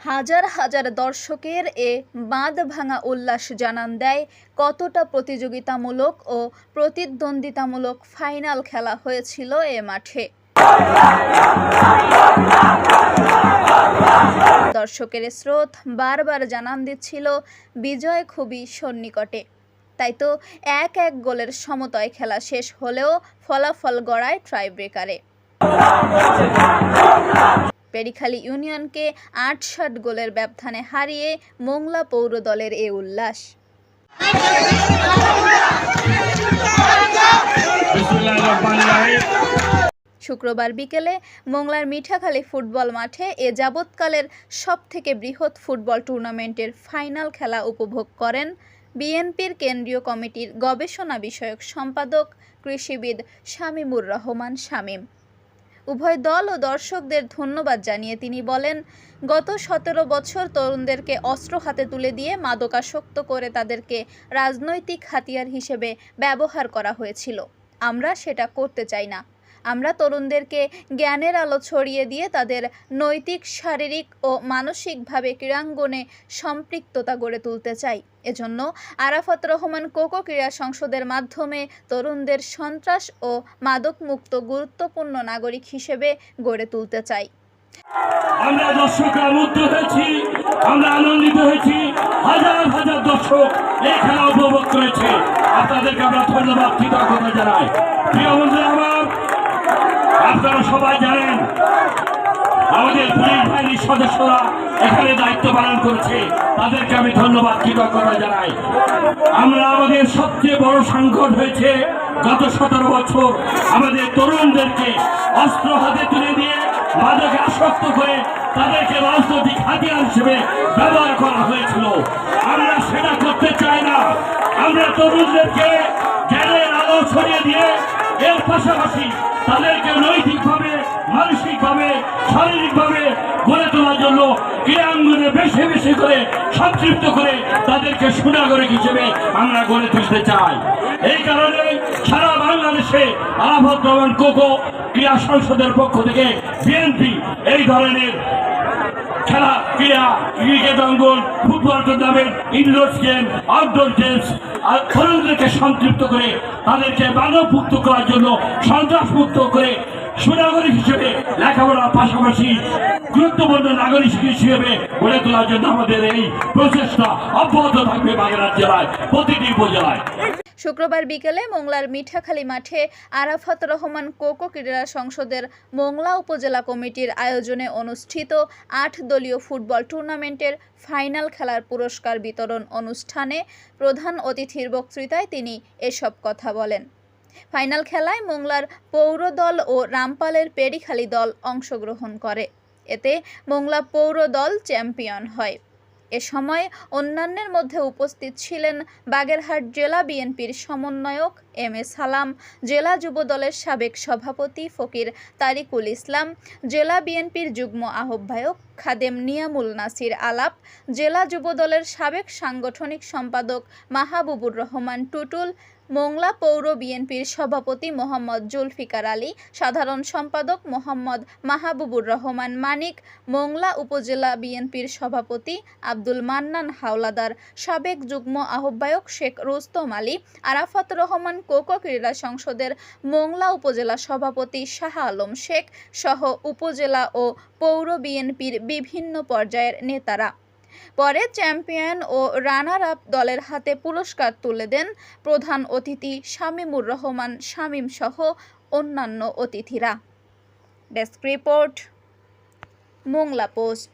হাজার হাজার দর্শকের এ বাঁধ ভাঙা উল্লাস জানান দেয় কতটা প্রতিযোগিতামূলক ও প্রতিদ্বন্দ্বিতামূলক ফাইনাল খেলা হয়েছিল এ মাঠে। দর্শকের স্রোত বারবার জানান দিচ্ছিল বিজয় খুবই সন্নিকটে। তাই তো এক এক গোলের সমতয় খেলা শেষ হলেও ফলাফল গড়ায় ট্রাইব্রেকারে পেরিখালী ইউনিয়নকে আট ষাট গোলের ব্যবধানে হারিয়ে মোংলা পৌর দলের এ উল্লাস। শুক্রবার বিকেলে মোংলার মিঠাখালী ফুটবল মাঠে এ যাবৎকালের সবথেকে বৃহৎ ফুটবল টুর্নামেন্টের ফাইনাল খেলা উপভোগ করেন বিএনপির কেন্দ্রীয় কমিটির গবেষণা বিষয়ক সম্পাদক কৃষিবিদ শামীমুর রহমান শামীম। উভয় দল ও দর্শকদের ধন্যবাদ জানিয়ে তিনি বলেন, গত সতেরো বছর তরুণদেরকে অস্ত্র হাতে তুলে দিয়ে মাদকাসক্ত করে তাদেরকে রাজনৈতিক হাতিয়ার হিসেবে ব্যবহার করা হয়েছিল। আমরা সেটা করতে চাই না। আমরা তরুণদেরকে জ্ঞানের আলো ছড়িয়ে দিয়ে তাদের নৈতিক, শারীরিক ও মানসিকভাবে ক্রীড়াঙ্গনে সম্পৃক্ততা গড়ে তুলতে চাই। এজন্য আরাফাত রহমান কোকো ক্রীড়া সংসদের মাধ্যমে তরুণদের সন্ত্রাস ও মাদকমুক্ত গুরুত্বপূর্ণ নাগরিক হিসেবে গড়ে তুলতে চাই। আমরা দর্শকরা মুগ্ধ হয়েছি, আমরা আনন্দিত হয়েছি, হাজার হাজার দর্শক এই খেলা উপভোগ করেছে। আপনাদেরকে আমরা ধন্যবাদ, কৃতজ্ঞতা জানাই। প্রিয় বন্ধুরা, আমার আপনারা সবাই জানেন, আমাদের পুলিশ বাহিনীর সদস্যরা এখানে দায়িত্ব পালন করছে। তাদেরকে আমি ধন্যবাদ কৃতজ্ঞতা জানাই। আমরা আমাদের সবচেয়ে বড় সংকট হয়েছে গত সতেরো বছর। আমাদের তরুণদেরকে অস্ত্র হাতে তুলে দিয়ে মাদকে আসক্ত করে তাদেরকে রাজনৈতিক হাতিয়ার হিসেবে ব্যবহার করা হয়েছিল। আমরা সেটা করতে চাই না। আমরা তরুণদেরকে জ্ঞানের আলো ছড়িয়ে দিয়ে এর পাশাপাশি তাদেরকে নৈতিকভাবে, মানসিকভাবে, শারীরিকভাবে গড়ে তোলার জন্য ক্রীড়াঙ্গনে বেশি বেশি করে সংক্ষিপ্ত করে তাদেরকে সুনাগরিক হিসেবে আমরা গড়ে তুলতে চাই। এই কারণে সারা বাংলাদেশে রহমান কোকো ক্রীড়া সংসদের পক্ষ থেকে বিএনপি এই ধরনের খেলা, ক্রীড়া, ক্রিকেট অঙ্গন, football tournament indoor game outdoor games তরুণদেরকে সংতৃপ্ত করে তাদেরকে মানবমুক্ত করার জন্য, সন্ত্রাসমুক্ত করে সুনাগরিক হিসেবে লেখাপড়ার পাশাপাশি গুরুত্বপূর্ণ নাগরিক হিসেবে গড়ে তোলার জন্য আমাদের এই প্রচেষ্টা অব্যাহত থাকবে বাগেরহাট জেলায়, প্রতিটি উপজেলায়। শুক্রবার বিকেলে মোংলার মিঠাখালী মাঠে আরাফাত রহমান কোকো ক্রীড়া সংসদের মোংলা উপজেলা কমিটির আয়োজনে অনুষ্ঠিত আট দলীয় ফুটবল টুর্নামেন্টের ফাইনাল খেলার পুরস্কার বিতরণ অনুষ্ঠানে প্রধান অতিথির বক্তৃতায় তিনি এসব কথা বলেন। ফাইনাল খেলায় মোংলার পৌর দল ও রামপালের পেরিখালী দল অংশগ্রহণ করে। এতে মোংলা পৌর দল চ্যাম্পিয়ন হয়। এ সময় অন্যান্যের মধ্যে উপস্থিত ছিলেন বাগেরহাট জেলা বিএনপির সমন্বয়ক এম এ সালাম, জেলা যুব দলের সাবেক সভাপতি ফকির তারিকুল ইসলাম, জেলা বিএনপির যুগ্ম আহ্বায়ক খাদেম নিয়ামুল নাসির আলাপ, জেলা যুব দলের সাবেক সাংগঠনিক সম্পাদক মাহাবুবুর রহমান টুটুল, মোংলা পৌর বিএনপির সভাপতি মোহাম্মদ জুলফিকার আলী, সাধারণ সম্পাদক মোহাম্মদ মাহাবুবুর রহমান মানিক, মোংলা উপজেলা বিএনপির সভাপতি আব্দুল মান্নান হাওলাদার, সাবেক যুগ্ম আহ্বায়ক শেখ রুস্তম আলী, আরাফাত রহমান কোকো ক্রীড়া সংসদের মোংলা উপজেলা সভাপতি শাহ আলম শেখ সহ উপজেলা ও পৌর বিএনপির বিভিন্ন পর্যায়ের নেতারা। পরে চ্যাম্পিয়ন ও রানার আপ দলের হাতে পুরস্কার তুলে দেন প্রধান অতিথি শামীমুর রহমান, শামীম সহ অন্যান্য অতিথিরা। Desk report, Mongla post.